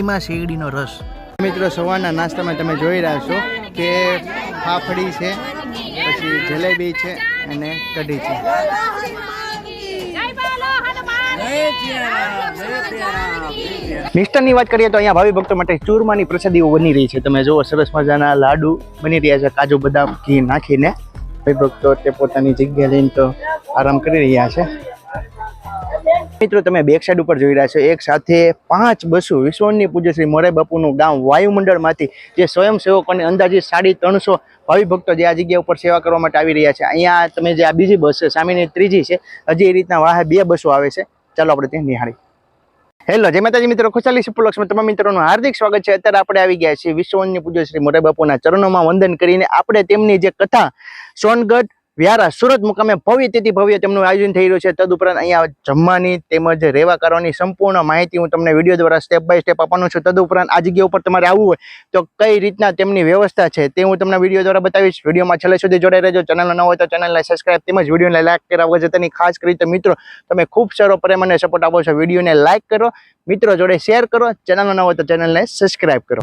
થાળીમાં શેરડીનો રસ. મિત્રો સવારના નાસ્તામાં તમે જોઈ રહ્યા છો કે ફાફડી છે પછી જલેબી છે અને કઢી છે. મિષ્ટાનની વાત કરીએ તો અહીંયા ભાવિ ભક્તો માટે ચૂરમાની પ્રસાદીઓ બની રહી છે. તમે જુઓ સરસ મજાના લાડુ બની રહ્યા છે કાજુ બદામ ઘી નાખીને. ભાઈ ભક્તો તે પોતાની જગ્યા લઈને તો આરામ કરી રહ્યા છે. મિત્રો, તમે બેક સાઈડ ઉપર જોઈ રહ્યા છો, એક સાથે પાંચ બસો વિશ્વની પૂજ્ય શ્રી મોરારી બાપુનું ગામ વાયુમંડળમાંથી જે સ્વયંસેવકોને અંદાજે સાડી ત્રણસો ભાવિ ભક્તો જે આ જગ્યા ઉપર સેવા કરવા માટે આવી રહ્યા છે. અહીંયા તમે જે આ બીજી બસ છે, સામેની ત્રીજી છે, હજી એ રીતના વાહે બે બસો આવે છે. ચાલો આપણે ત્યાં નિહાળી. હેલો જય માતાજી મિત્રો, ખુશાલી સુપરલક્ષમાં તમામ મિત્રોનું હાર્દિક સ્વાગત છે. અત્યારે આપણે આવી ગયા છીએ વિશ્વવન્ય પૂજ્ય શ્રી મોરાઈ બાપુના ચરણોમાં વંદન કરીને આપણે તેમની જે કથા સોનગઢ વ્યારા સુરત મુકામે ભવ્ય તેથી ભવ્ય તેમનું આયોજન થઈ રહ્યું છે. તદુપરાંત અહીંયા જમવાની તેમજ રહેવા કરવાની સંપૂર્ણ માહિતી હું તમને વીડિયો દ્વારા સ્ટેપ બાય સ્ટેપ આપવાનું છું. તદુપરાંત આ જગ્યા ઉપર તમારે આવવું હોય તો કઈ રીતના તેમની વ્યવસ્થા છે તે હું તમને વીડિયો દ્વારા બતાવીશ. વિડીયોમાં છેલ્લે સુધી જોડાઈ રહેજો. ચેનલ ન હોય તો ચેનલને સબસ્ક્રાઈબ તેમજ વિડીયોને લાઈક કરવા તેની ખાસ કરી મિત્રો, તમે ખૂબ સારો પ્રેમ અને સપોર્ટ આપો છો. વિડીયોને લાઇક કરો, મિત્રો જોડે શેર કરો. ચેનલ ન હોય તો ચેનલને સબસ્ક્રાઇબ કરો.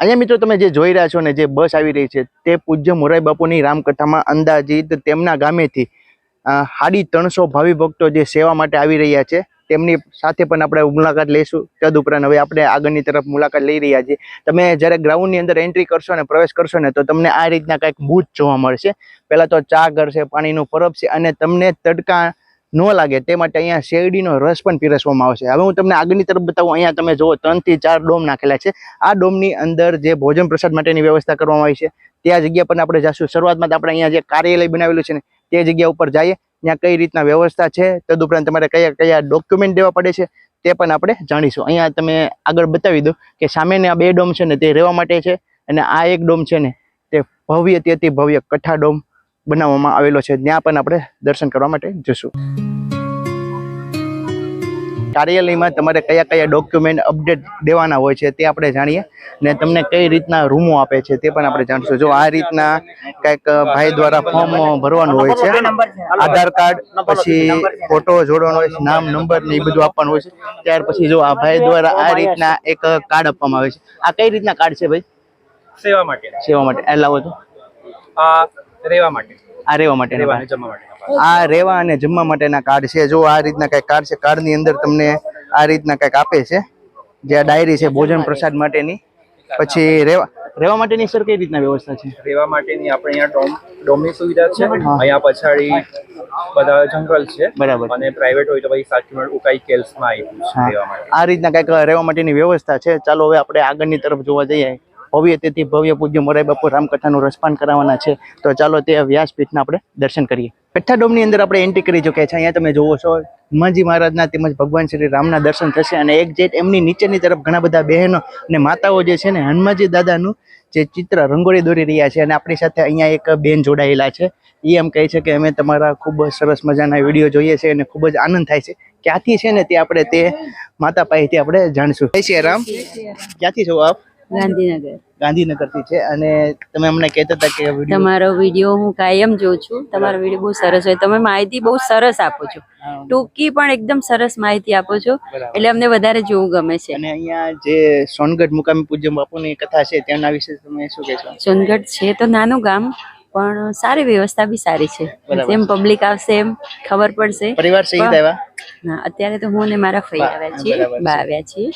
અહીંયા મિત્રો તમે જે જોઈ રહ્યા છો ને જે બસ આવી રહી છે, તે પૂજ્ય મોરારી બાપુની રામકથામાં અંદાજિત તેમના ગામેથી હાડી ત્રણસો ભાવિ ભક્તો જે સેવા માટે આવી રહ્યા છે, તેમની સાથે પણ આપણે મુલાકાત લઈશું. તદુપરાંત હવે આપણે આગળની તરફ મુલાકાત લઈ રહ્યા છીએ. તમે જ્યારે ગ્રાઉન્ડની અંદર એન્ટ્રી કરશો ને પ્રવેશ કરશો ને, તો તમને આ રીતના કંઈક બૂથ જોવા મળશે. પહેલાં તો ચા ઘર છે, પાણીનું પરબ છે, અને તમને તડકા ન લાગે. તે માટે અહીંયા શેરડીનો રસ પણ પીરસવામાં આવશે હવે હું તમને આગળની તરફ બતાવું. અહીંયા તમે જુઓ, ત્રણથી ચાર ડોમ નાખેલા છે. આ ડોમની અંદર જે ભોજન પ્રસાદ માટેની વ્યવસ્થા કરવામાં આવી છે ત્યાં જગ્યા પર આપણે જઈશું શરૂઆતમાં આપણે અહીંયા જે કાર્યાલય બનાવેલું છે ને, તે જગ્યા ઉપર જઈએ. ત્યાં કઈ રીતના વ્યવસ્થા છે, તદુપરાંત તમારે કયા કયા ડોક્યુમેન્ટ દેવા પડે છે, તે પણ આપણે જાણીશું. અહીંયા તમે આગળ બતાવી દો કે સામેના બે ડોમ છે ને, તે રહેવા માટે છે. અને આ એક ડોમ છે ને, તે ભવ્ય તેથી ભવ્ય કઠા ડોમ. બનાવવામાં આવેલો છે. ત્યાં પણ આપણે દર્શન કરવા માટે જશું કાર્યાલયમાં તમારે કયા કયા ડોક્યુમેન્ટ અપડેટ દેવાના હોય છે તે આપણે જાણીએ ને તમને કઈ રીતના રૂમો આપે છે તે પણ આપણે જાણીશું. જો આ રીતના કંઈક ભાઈ દ્વારા ફોર્મ ભરવાનું હોય છે આધાર કાર્ડ પછી ફોટો જોડવાનો હોય છે નામ નંબર ને એ બધું આપવાનું હોય છે ત્યાર પછી જો આ ભાઈ દ્વારા આ રીતના એક કાર્ડ આપવામાં આવે છે. આ કઈ રીતના કાર્ડ છે ભાઈ? સેવા માટે. સેવા માટે. લાવો તો. આ રહેવા માટે. આ રહેવા માટે રહેવા અને જમવા માટે આ રહેવા અને જમવા માટેના કાર્ડ છે. જો આ રીતના કઈ કાર્ડ છે કાર્ડની અંદર તમને આ રીતના કંઈક આપે છે. જે આ ડાયરી છે ભોજન પ્રસાદ માટેની. પછી રહેવા રહેવા માટેની સર કઈ રીતના વ્યવસ્થા છે? રહેવા માટેની આપણે અહીંયા ડોમ ડોમની સુવિધા છે. અહીંયા પછાડી બધા જંગલ છે. બરાબર. અને પ્રાઇવેટ હોય તો ભાઈ સાત કિલોમીટર ઉકાઈ કેલ્સમાં આવ્યું છે આ રીતના કંઈક રહેવા માટેની વ્યવસ્થા છે. ચાલો હવે આપણે આગળની તરફ જોવા જઈએ. ભવ્ય તેથી ભવ્ય પૂજ્ય મોરાઈ બાપુ રામકથાનું રસપાન કરાવવાના છે. તો ચાલો તે વ્યાસપીઠના આપણે દર્શન કરીએ. કઠ્ઠા ડોમની અંદર આપણે એન્ટ્રી કરી ચૂક્યા છે અહીંયા તમે જોવો છો હનુમાનજી મહારાજના તેમજ ભગવાન શ્રી રામના દર્શન થશે અને એક જેટ એમની નીચેની તરફ ઘણા બધા બહેનો અને માતાઓ જે છે ને હનુમાનજી દાદાનું જે ચિત્ર રંગોળી દોરી રહ્યા છે અને આપણી સાથે અહીંયા એક બેન જોડાયેલા છે. એ એમ કહે છે કે અમે તમારા ખૂબ સરસ મજાના વીડિયો જોઈએ છે અને ખૂબ જ આનંદ થાય છે. ક્યાંથી છે ને તે આપણે તે માતા પાસેથી આપણે જાણીશું. જય શ્રી રામ. ક્યાંથી છો આપ? ગાંધીનગર. ગાંધીનગરથી છે. અને તમે અમને કહેતા હતા કે તમારો વીડિયો હું કાયમ જોઉં છું. તમારો વીડિયો બહુ સરસ હોય. તમે માહિતી બહુ સરસ આપો છો. ટૂંકી પણ એકદમ સરસ માહિતી આપો છો. એટલે અમને વધારે જોવું ગમે છે. અને અહીંયા જે સોનગઢ મુકામે પૂજ્ય બાપુની કથા છે તેના વિશે તમે શું કહેશો? સોનગઢ છે તો નાનું ગામ પણ સારી વ્યવસ્થા બી સારી છે. એમ જેમ પબ્લિક આવશે એમ ખબર પડશે. પરિવાર સહિત આવ્યા? અત્યારે તો હું અને મારા ફઈ આવ્યા છીએ. બા આવ્યા છીએ.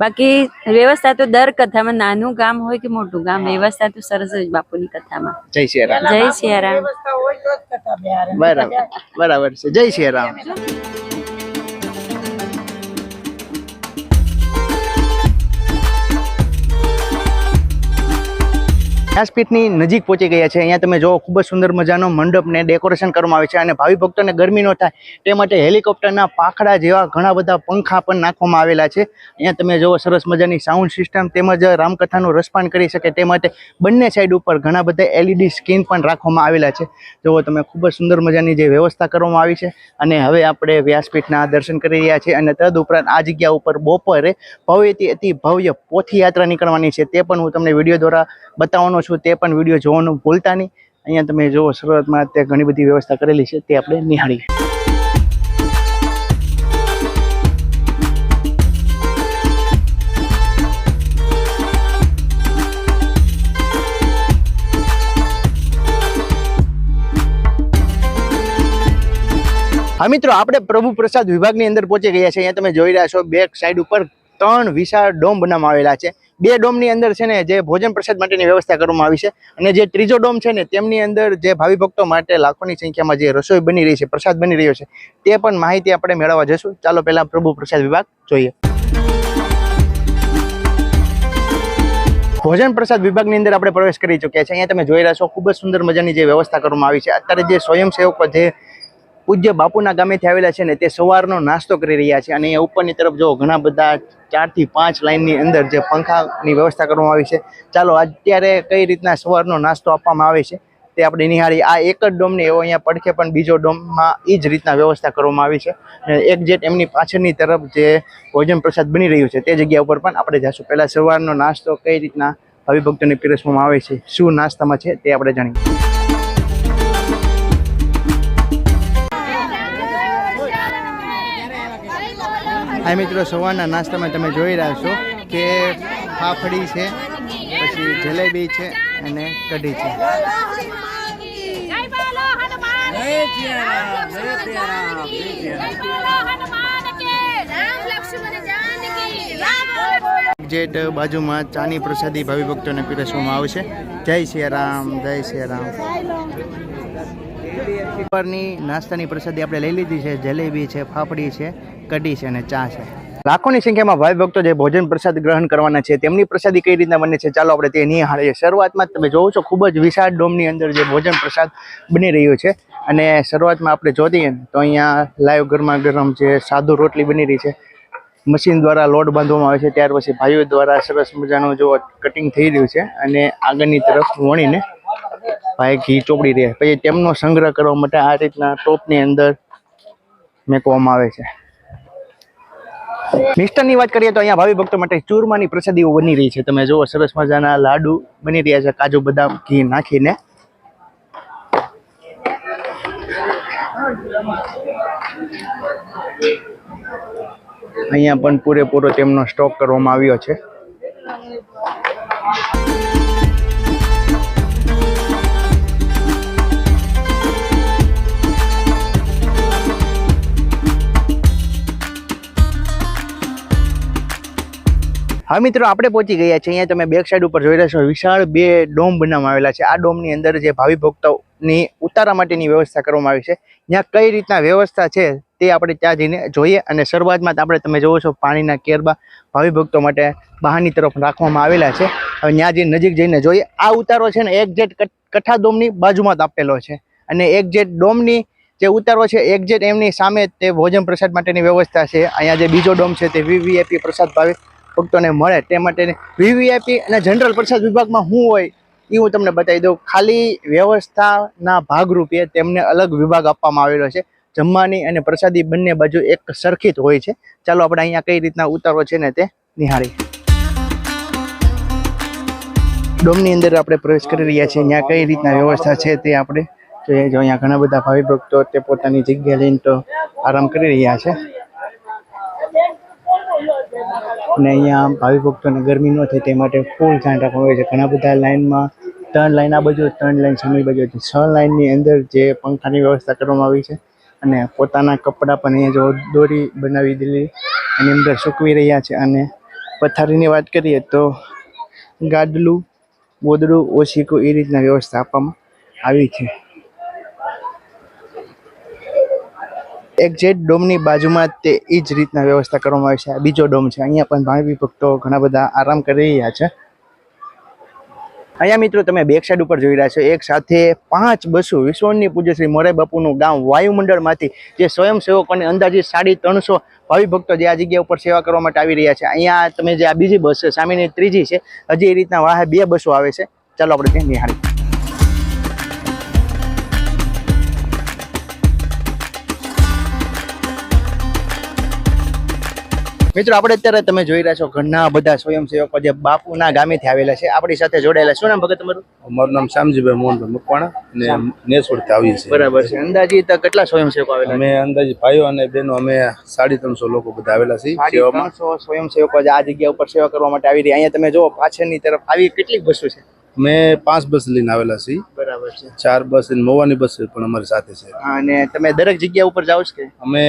બાકી વ્યવસ્થા તો દર કથામાં નાનું ગામ હોય કે મોટું ગામ વ્યવસ્થા તો સરસ જ બાપુની કથામાં. જય શ્રી રામ જય સિયારામ બરાબર બરાબર છે. જય શ્રી રામ વ્યાસપીઠની નજીક પહોંચી ગયા છે. અહીંયા તમે જો ખૂબ જ સુંદર મજાનો મંડપને ડેકોરેશન કરવામાં આવે છે અને ભાવિ ભક્તોને ગરમી ન થાય તે માટે હેલિકોપ્ટરના પાખડા જેવા ઘણા બધા પંખા પણ નાખવામાં આવેલા છે. અહીંયા તમે જુઓ, સરસ મજાની સાઉન્ડ સિસ્ટમ તેમજ રામકથાનું રસપાન કરી શકે તે માટે બંને સાઈડ ઉપર ઘણા બધા એલઈડી સ્ક્રીન પણ રાખવામાં આવેલા છે. જુઓ, તમે ખૂબ જ સુંદર મજાની જે વ્યવસ્થા કરવામાં આવી છે અને હવે આપણે વ્યાસપીઠના દર્શન કરી રહ્યા છીએ અને તદ ઉપરાંત આ જગ્યા ઉપર બપોરે ભવ્યથી અતિ ભવ્ય પોથી યાત્રા નીકળવાની છે તે પણ હું તમને વીડિયો દ્વારા બતાવવાનો છું તે પણ વીડિયો જોવાનું ભૂલતા નહીં. અહીંયા તમે જુઓ, શરૂઆતમાં તે ઘણી બધી વ્યવસ્થા કરેલી છે, તે આપણે નિહાળીએ. હા મિત્રો, આપણે પ્રભુ પ્રસાદ વિભાગની અંદર પહોંચી ગયા છે. અહીંયા તમે જોઈ રહ્યા છો, બેક સાઈડ ઉપર ત્રણ વિશાળ ડોમ બનાવવામાં આવેલા છે. બે ડોમની અંદર છે ને જે ભોજન પ્રસાદ માટેની વ્યવસ્થા કરવામાં આવી છે અને જે ત્રીજો ડોમ છે ને તેમની અંદર જે ભાવિ ભક્તો માટે લાખોની સંખ્યામાં જે રસોઈ બની રહી છે, પ્રસાદ બની રહ્યો છે, તે પણ માહિતી આપણે મેળવવા જશું ચાલો પહેલા પ્રભુ પ્રસાદ વિભાગ જોઈએ. ભોજન પ્રસાદ વિભાગની અંદર આપણે પ્રવેશ કરી ચૂક્યા છે અહીંયા તમે જોઈ રહ્યા છો, ખૂબ જ સુંદર મજાની જે વ્યવસ્થા કરવામાં આવી છે. અત્યારે જે સ્વયંસેવકો જે પૂજ્ય બાપુના ગામેથી આવેલા છે ને તે સવારનો નાસ્તો કરી રહ્યા છે. અને અહીંયા ઉપરની તરફ જો ઘણા બધા ચારથી પાંચ લાઇનની અંદર જે પંખાની વ્યવસ્થા કરવામાં આવી છે. ચાલો, અત્યારે કઈ રીતના સવારનો નાસ્તો આપવામાં આવે છે તે આપણે નિહાળી. આ એક જ ડોમની, એવો અહીંયા પડખે પણ બીજો ડોમમાં એ જ રીતના વ્યવસ્થા કરવામાં આવી છે. એક જેટ એમની પાછળની તરફ જે ભોજન પ્રસાદ બની રહ્યું છે તે જગ્યા ઉપર પણ આપણે જઈશું પહેલાં સવારનો નાસ્તો કઈ રીતના હવિભક્તોને પીરસવામાં આવે છે, શું નાસ્તામાં છે તે આપણે જાણીએ. આ મિત્રો, સવારના નાસ્તામાં તમે જોઈ રહ્યા છો કે ફાફડી છે, પછી જલેબી છે અને કઢી છે. જેટ બાજુમાં ચાની પ્રસાદી ભાવિ ભક્તોને પીરસવામાં આવશે. જય શ્રી રામ, જય શ્રી રામ. ઉપરની નાસ્તાની પ્રસાદી આપણે લઈ લીધી છે, જલેબી છે, ફાફડી છે કઢી છે અને ચા છે. લાખોની સંખ્યામાં ભાઈ ભક્તો જે ભોજન પ્રસાદ ગ્રહણ કરવાના છે, તેમની પ્રસાદી કઈ રીતના બને છે, ચાલો આપણે તે નિહાળીએ. શરૂઆતમાં તમે જોવો છો, ખૂબ જ વિશાળ ડોમની અંદર જે ભોજન પ્રસાદ બની રહ્યો છે. અને શરૂઆતમાં આપણે જોઈએ તો અહીંયા લાઈવ ગરમા ગરમ જે સાદુ રોટલી બની રહી છે. મશીન દ્વારા લોટ બાંધવામાં આવે છે, ત્યાર પછી ભાઈઓ દ્વારા સરસ મજાનું જો કટિંગ થઈ રહ્યું છે અને આગળની તરફ વણીને ભાઈ ઘી ચોપડી રહ્યા પછી તેમનો સંગ્રહ કરવા માટે આ રીતના ટોપની અંદર મેકવામાં આવે છે. મિષ્ટાનની વાત કરીએ તો અહીંયા ભાવિ ભક્તો માટે ચૂરમાની પ્રસાદીઓ બની રહી છે. તમે જુઓ, સરસ મજાના લાડુ બની રહ્યા છે, કાજુ, બદામ, ઘી નાખીને. અહીંયા પણ પૂરેપૂરો તેમનો સ્ટોક કરવામાં આવ્યો છે. હા મિત્રો, આપણે પહોંચી ગયા છીએ. અહીંયા તમે બેક સાઈડ ઉપર જોઈ રહ્યા છો, વિશાળ બે ડોમ બનાવવામાં આવેલા છે. આ ડોમની અંદર જે ભાવિ ભક્તોની ઉતારા માટેની વ્યવસ્થા કરવામાં આવી છે. ત્યાં કઈ રીતના વ્યવસ્થા છે તે આપણે ત્યાં જઈને જોઈએ અને શરૂઆતમાં આપણે તમે જોવો છો, પાણીના કેરબા ભાવિ ભક્તો માટે બહારની તરફ રાખવામાં આવેલા છે. હવે ત્યાં જઈને નજીક જઈને જોઈએ. આ ઉતારો છે ને એક્ઝેટ કઠા ડોમની બાજુમાં જ આપેલો છે. અને એક્ઝેટ ડોમની જે ઉતારો છે એક્ઝેટ એમની સામે તે ભોજન પ્રસાદ માટેની વ્યવસ્થા છે. અહીંયા જે બીજો ડોમ છે તે વીવીઆઈપી પ્રસાદ ભાવે ભક્તોને મળે તે માટે વીવીઆઈપી અને જનરલ પ્રસાદ વિભાગમાં શું હોય એ હું તમને બતાવી દઉં. ખાલી વ્યવસ્થાના ભાગરૂપે તેમને અલગ વિભાગ આપવામાં આવેલો છે. જમવાની અને પ્રસાદી બંને બાજુ એક સરખી જ હોય છે. ચાલો આપણે અહીંયા કઈ રીતના ઉતારો છે ને તે નિહાળી. ડોમની અંદર આપણે પ્રવેશ કરી રહ્યા છીએ. ત્યાં કઈ રીતના વ્યવસ્થા છે તે આપણે જોઈએ. જો અહીંયા ઘણા બધા ભાવિ ભક્તો તે પોતાની જગ્યા લઈને તો આરામ કરી રહ્યા છે. અને અહીંયા ભાવિ ભક્તોને ગરમી ન થાય તે માટે ફૂલ ધ્યાન રાખવાનું હોય છે. ઘણા બધા લાઇનમાં ત્રણ લાઈન આ બાજુ, ત્રણ લાઈન સામે બાજુ છે. છ લાઇનની અંદર જે પંખાની વ્યવસ્થા કરવામાં આવી છે અને પોતાના કપડાં પણ અહીંયા જો દોરી બનાવી દીધી, એની અંદર સૂકવી રહ્યા છે. અને પથારીની વાત કરીએ તો ગાદલું ગોદડું, ઓશીકું એ રીતના વ્યવસ્થા આપવામાં આવી છે. એક્ઝેક્ટ ડોમની બાજુમાં તે એ જ રીતના વ્યવસ્થા કરવામાં આવી છે. આ બીજો ડોમ છે. અહીંયા પણ ભાવિ ભક્તો ઘણા બધા આરામ કરી રહ્યા છે. અહીંયા મિત્રો તમે બેક સાઈડ ઉપર જોઈ રહ્યા છો. એક સાથે પાંચ બસો વિશ્વની પૂજ્ય શ્રી મોરાઈ બાપુનું ગામ વાયુમંડળમાંથી જે સ્વયંસેવકોને અંદાજે સાડી ત્રણસો ભાવિ ભક્તો જે આ જગ્યા ઉપર સેવા કરવા માટે આવી રહ્યા છે. અહીંયા તમે જે આ બીજી બસ છે, સામેની ત્રીજી છે, હજી એ રીતના વાહે બે બસો આવે છે. ચાલો આપણે ત્યાં નિહાળીએ મિત્રો આપણે અત્યારે તમે જોઈ રહ્યા છો ઘણા બધા સ્વયંસેવકો જે બાપુના ગામેથી આવેલા છે આપણી સાથે જોડાયેલા. શું નામ ભગત તમારું? મારું નામ શામજીભાઈ મોહનભાઈ મકવાણા અને નેસોડથી આવીએ છીએ. બરાબર છે. અંદાજિત કેટલા સ્વયંસેવકો આવેલા અમે અંદાજે ભાઈઓ અને બહેનો અમે સાડી ત્રણસો લોકો બધા આવેલા છીએ ત્રણસો સ્વયંસેવકો આ જગ્યા ઉપર સેવા કરવા માટે આવી રહ્યા. અહીંયા તમે જુઓ પાછળની તરફ આવી કેટલીક બસો છે. અમે પાંચ બસ લઈને આવેલા છીએ. બરાબર છે. ચાર બસ અને મોવાની બસ પણ અમારી સાથે છે. અને તમે દરેક જગ્યા ઉપર જાઓ છો કે? અમે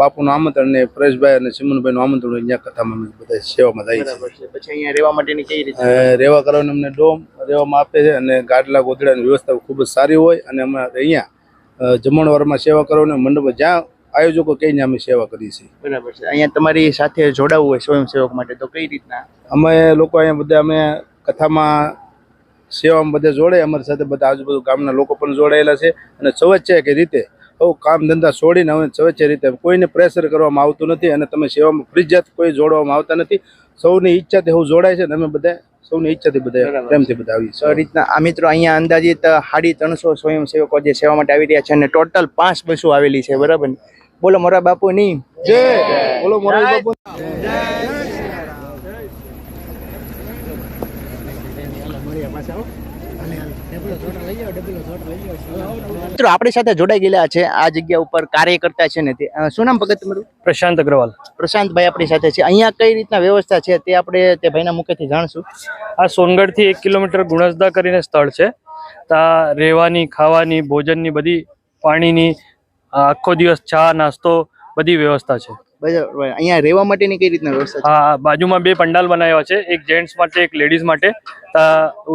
બાપુનું આમંત્રણ ને પરેશભાઈ અને સિમનભાઈનું આમંત્રણ હોય ત્યાં કથામાં અમે બધા સેવામાં જાય છે. પછી અહીંયા રહેવા માટેની કઈ રીતે? રહેવા કરવાની અમને ડોમ રહેવામાં આપે છે અને ગાડલા ગોદડાની વ્યવસ્થા ખૂબ જ સારી હોય અને અમે અહીંયા જમણવારમાં સેવા કરવાની મંડપ જ્યાં આયોજકો કહીને અમે સેવા કરીએ છીએ. બરાબર છે. અહીંયા તમારી સાથે જોડાવવું હોય સ્વયંસેવક માટે તો કઈ રીતના? અમે લોકો અહીંયા બધા અમે કથામાં સેવામાં બધા જોડે અમારી સાથે બધા આજુબાજુ ગામના લોકો પણ જોડાયેલા છે. અને સ્વચ્છ કે રીતે બહુ કામ ધંધા છોડીને અમે સ્વચ્છ રીતે કોઈને પ્રેશર કરવામાં આવતું નથી અને તમે સેવામાં ફરજિયાત કોઈ જોડવામાં આવતા નથી. સૌની ઈચ્છાથી હું જોડાય છે અને અમે બધા સૌની ઈચ્છાથી બધા પ્રેમથી બધા આવી તો રીતના આ મિત્રો અહીંયા અંદાજિત સાડી ત્રણસો સ્વયંસેવકો જે સેવા માટે આવી રહ્યા છે અને ટોટલ પાંચ બસો આવેલી છે બરાબર બોલો મોરા બાપુ ની. બોલો મોરા બાપુ. મિત્રો આપણી સાથે જોડાઈ ગયેલા છે. આ જગ્યા ઉપર કાર્યકર્તા છે ને તે. શું નામ ભગત તમારું? પ્રશાંત અગ્રવાલ. પ્રશાંતભાઈ આપણી સાથે છે. અહીંયા કઈ રીતના વ્યવસ્થા છે તે આપણે તે ભાઈના મુખેથી જાણશું. આ સોનગઢથી એક કિલોમીટર ગુણસદા કરીને સ્થળ છે. ત્યાં રહેવાની ખાવાની ભોજનની બધી પાણીની આખો દિવસ ચા નાસ્તો બધી વ્યવસ્થા છે. અહીંયા રહેવા માટેની કઈ રીતના વ્યવસ્થા હા બાજુમાં બે પંડાલ બનાવ્યા છે. એક જેન્ટ્સ માટે એક લેડીઝ માટે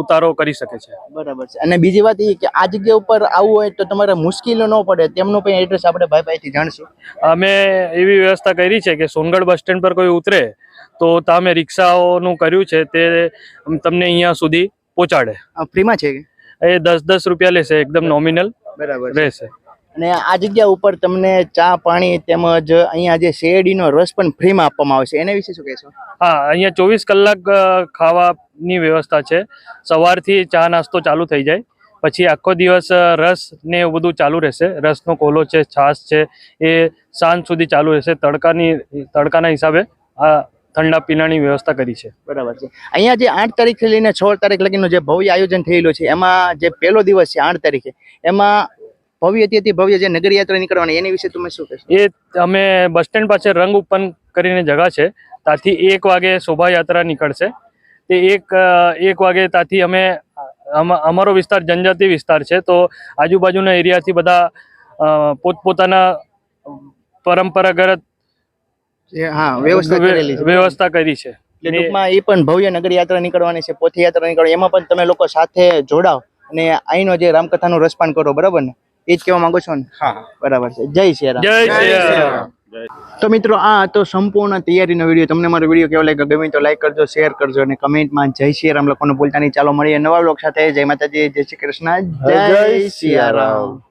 ઉતારો કરી શકે છે. બરાબર છે. અને બીજી વાત એ કે આ જગ્યા ઉપર આવવું હોય તો તમારે મુશ્કેલીઓ ન પડે. તેમનું પણ એડ્રેસ આપણે ભાઈ ભાઈથી જાણશું. અમે એવી વ્યવસ્થા કરી છે કે સોનગઢ બસ સ્ટેન્ડ પર કોઈ ઉતરે તો ત્યાં અમે રિક્ષાઓનું કર્યું છે તે તમને અહીંયા સુધી પહોંચાડે. આ ફ્રીમાં છે એ દસ દસ રૂપિયા લેશે એકદમ નોમિનલ બરાબર રહેશે. અને આ જગ્યા ઉપર તમને ચા પાણી તેમજ અહીંયા જે શેરડીનો રસ પણ ફ્રીમાં આપવામાં આવે છે. એના વિશે શું કહેશો? હા અહીંયા ચોવીસ કલાક ખાવાની વ્યવસ્થા છે. સવારથી ચા નાસ્તો ચાલુ થઈ જાય. પછી આખો દિવસ રસ ને એવું બધું ચાલુ રહેશે. રસનો કોલો છે છાશ છે એ સાંજ સુધી ચાલુ રહેશે. તડકાની તડકાના હિસાબે આ ઠંડા પીણાની વ્યવસ્થા કરી છે. બરાબર છે. અહીંયા જે આઠ તારીખથી લઈને છ તારીખ લગીનું જે ભવ્ય આયોજન થયેલું છે એમાં જે પહેલો દિવસ છે આઠ તારીખે એમાં ભવ્યથી અતિ ભવ્ય જે નગર યાત્રા નીકળવાની એની વિશે તમે શું કહેશો? એ અમે બસ સ્ટેન્ડ પાસે રંગ ઉત્પન્ન કરીને જગા છે. ત્યાંથી એક વાગે શોભાયાત્રા નીકળશે. તે એક એક વાગે ત્યાંથી અમે અમારો વિસ્તાર જનજાતિ વિસ્તાર છે. તો આજુબાજુના એરિયાથી બધા પોતપોતાના પરંપરાગત હા વ્યવસ્થા કરી છે. એટલે ટૂંકમાં એ પણ ભવ્ય નગર યાત્રા નીકળવાની છે પોથી યાત્રા નીકળવાની એમાં પણ તમે લોકો સાથે જોડાવ અને અહીંનો જે રામકથાનું રસપાન કરો બરાબર ને? એ જ કહેવા માંગો છો ને? હા. બરાબર છે. જય શ્રી રામ. જય શ્રી રામ. તો મિત્રો આ હતો સંપૂર્ણ તૈયારીનો વીડિયો. તમને મારો વીડિયો કેવો લાગ્યો ગમે તો લાઈક કરજો શેર કરજો અને કમેન્ટમાં જય શ્રી રામ લખવાનું ભૂલતા નહીં. ચાલો મળીએ નવા બ્લોગ સાથે. જય માતાજી જય શ્રી કૃષ્ણ. જય શ્રી રામ.